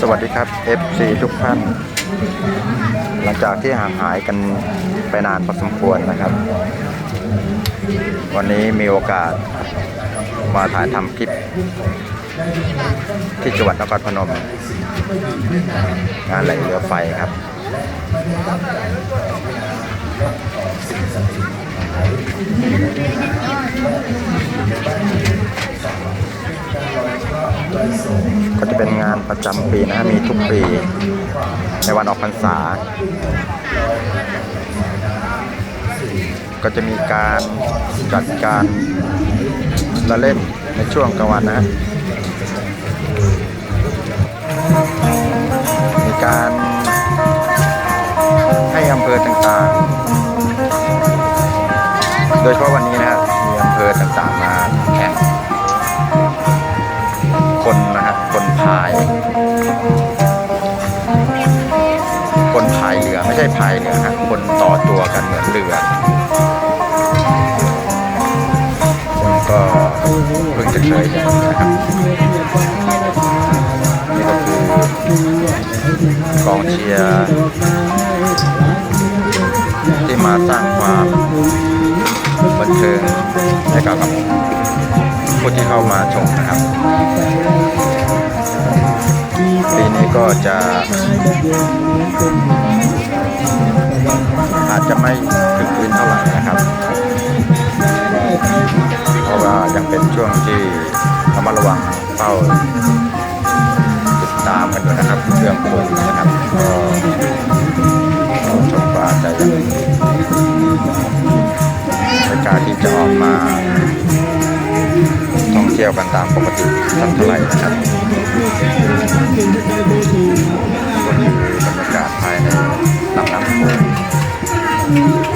สวัสดีครับ FC ทุกท่าน หลังจากที่ห่างหายกันไปนานพอสมควรนะครับ วันนี้มีโอกาสมาถ่ายทำคลิป ที่จังหวัดนครพนม งานไหลเรือไฟครับ ก็จะเป็นงานประจำปีนะฮะมีทุกปี ในวันออกพรรษา ก็จะมีการจัดการละเล่นในช่วงกลางวันนะฮะมีการให้อำเภอต่างๆ โดยเฉพาะวันนี้นะครับมีอำเภอต่างๆมาแข่ง ช่พายเรือฮะคนต่อตัวกันเหมือนเรือซึ่งก็เพิ่งจะเคยเห็นนะครับนี่ก็คือกองเชียร์ที่มาสร้างความบันเทิงให้กับผู้ที่เข้ามาชมนะครับ ก็จะอาจจะไม่ถึงคืนเท่าไหร่นะครับ เพราะว่ายังเป็นช่วงที่ระมัดระวังเฝ้าติดตามกันอยู่นะครับเรื่องโควิดนะครับก็ชมก็อาจจะยังไม่กล้าที่จะออกมา ที่ยวกันตามปกติสักเท่าไหร่นะครับก็คือบรรยากาศภายในลำน้ำโขง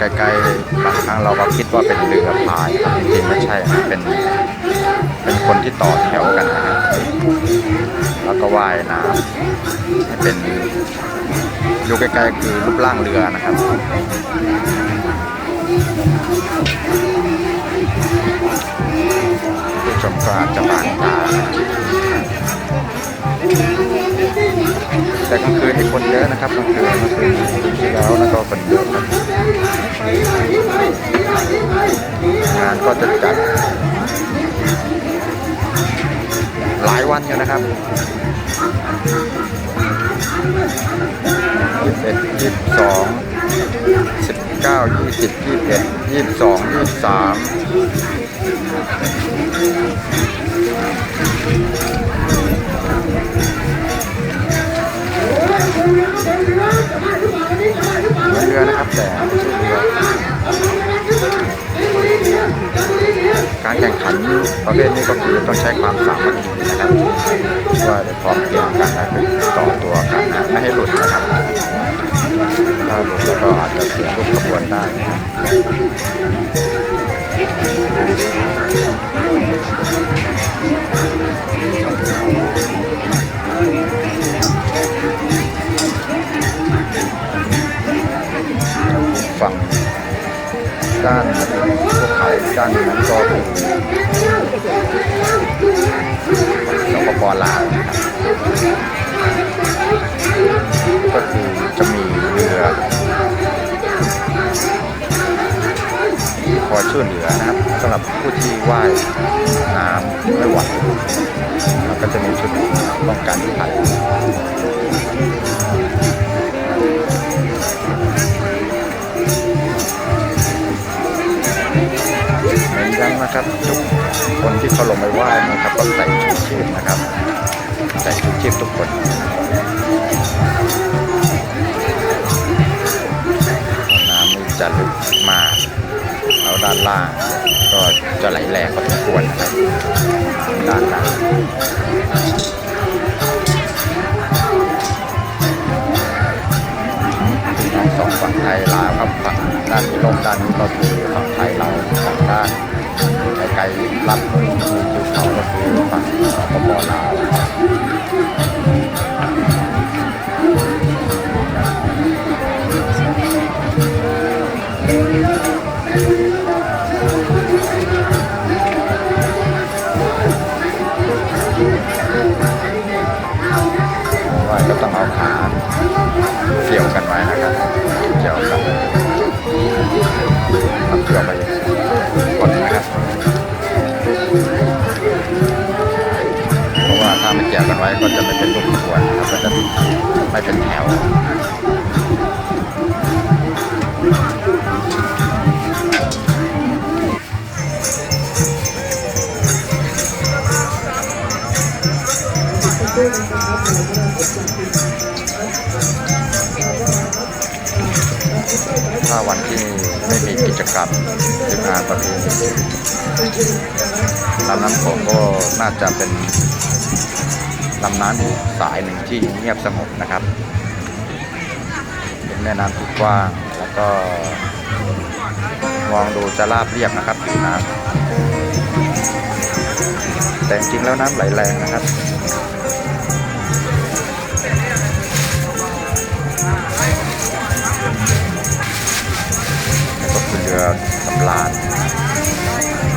มองไกล้ๆบางครั้งเราก็คิดว่าเป็นเรือพายครับจริงไม่ใช่เป็นเป็นคนที่ต่อแถวกันนะครับแล้วก็ว่ายน้ำให้เป็นอยู่ไกล้ๆคือรูปร่างเรือนะครับผู้ชมก็อาจจะบางตาแต่กลางคืนนี่คนเยอะนะครับกลางคืนเมื่อคืนที่แล้วนะก็คนเยอะครับ งานก็จะจัดหลายวันอยู่นะครับยี่สิบเอ็ดยี่สิบสองสิบเก้ายี่สิบยี่สิบเอ็ดยี่สิบสองยี่สิบสามเหมือนเรือนะครับแต่ การแข่งขันประเภทนี้ก็คือต้องใช้ความสามัคคีนะครับว่าจะพร้อมเพียงกันนะต่อตัวกันนะไม่ให้หลุดนะครับถ้าหลุดแล้วก็อาจจะเสียรูปขบวนได้นะครับฝั่งด้าน ภูเขาด้านนั้นก็คือสปปลาวนะครับก็คือจะมีเรือคอยช่วยเหลือนะครับสำหรับผู้ที่ว่ายน้ำไม่ไหวแล้วก็จะมีชุดป้องกันภัย เหมือนะครับ ทุกคนที่เขาลงไปไหว้นะครับก็ใส่ชูชีพนะครับใส่ชูชีพทุกคนน้ำนี่จะลึกมากแล้วด้านล่างก็จะไหลแรงพอสมควรนะครับด้านล่างสองฝั่งไทยลาวครับฝั่งด้านนี้ลมด้านนี้ก็คือฝั่ง ไกลๆรับภูเขาก็คือฝั่งสปปลาว ถ้าวันที่ไม่มีกิจกรรมหรืองานประเพณีลำน้ำโขงก็น่าจะเป็นลำน้ำอีกสายหนึ่งที่เงียบสงบนะครับ เป็นแม่น้ำที่กว้างแล้วก็มองดูจะราบเรียบนะครับผิวน้ำแต่จริงแล้วน้ำไหลแรงนะครับ รือสำราญ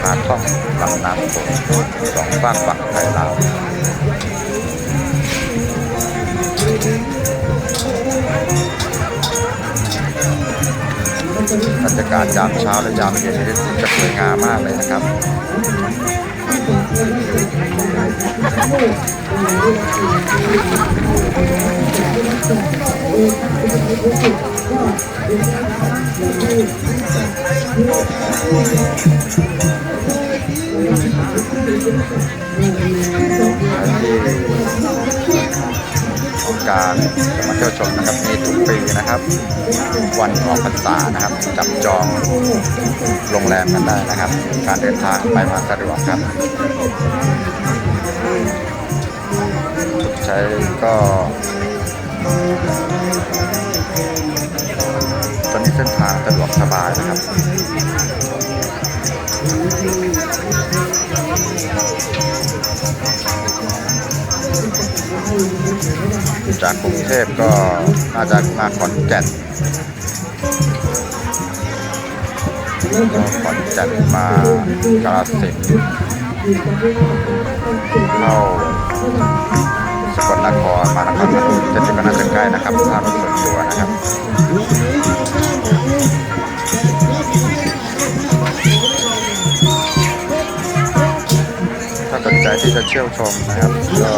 พาท่องลำน้ำโขงสองฝากฝั่งไทยลาวบรรยากาศยามเช้าและยามเย็นนี่จะสวยงามมากเลยนะครับ การจะมาเที่ยวชมนะครับมีทุกปีนะครับ วันออกพรรษานะครับ จับจองโรงแรมกันได้นะครับ การเดินทางไปมาสะดวกครับ ใช้ก็ ตอนนี้เส้นทางสะดวกสบายนะครับจากกรุงเทพก็น่าจะมาขอนแก่นก็ขอนแก่นมากาฬสินธุ์เข้า นครมานครพนมจะถึงก็น่าจะใกล้นะครับถ้ารถส่วนตัวนะครับถ้าสนใจที่จะเที่ยวชมนะครับก็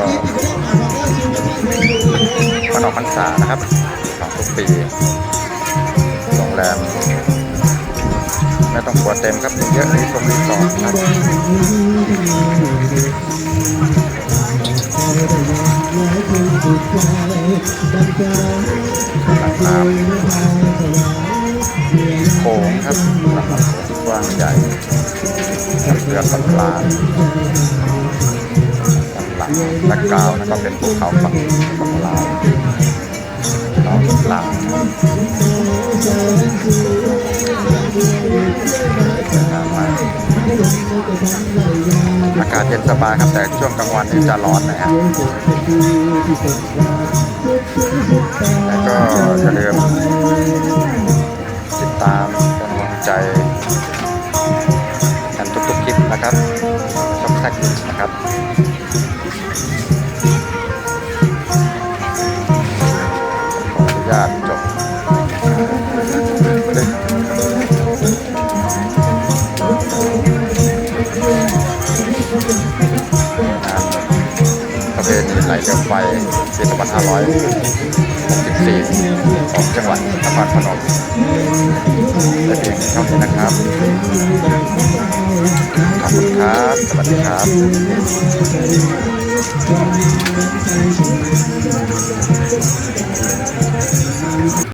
มันออกพรรษานะครับของทุกปีโรงแรมไม่ต้องกลัวเต็มครับมีเยอะรีสอร์ทรีสอร์ทครับ ลำน้ำโขงครับลำน้ำโขงที่กว้างใหญ่เรือสำราญหลังและกาวนะครับเป็นภูเขาฝั่งฝั่งลาวน้องลาว อากาศเย็นสบายครับแต่ช่วงกลางวันนี่จะร้อนนะครับแล้วก็อย่าลืมติดตามเป็นกำลังใจกันทุกๆคลิปนะครับช่องแท็กนะครับ ปี2564ของจังหวัดนครพนมและเพียงเท่านี้นะครับ ขอบคุณครับ สวัสดีครับ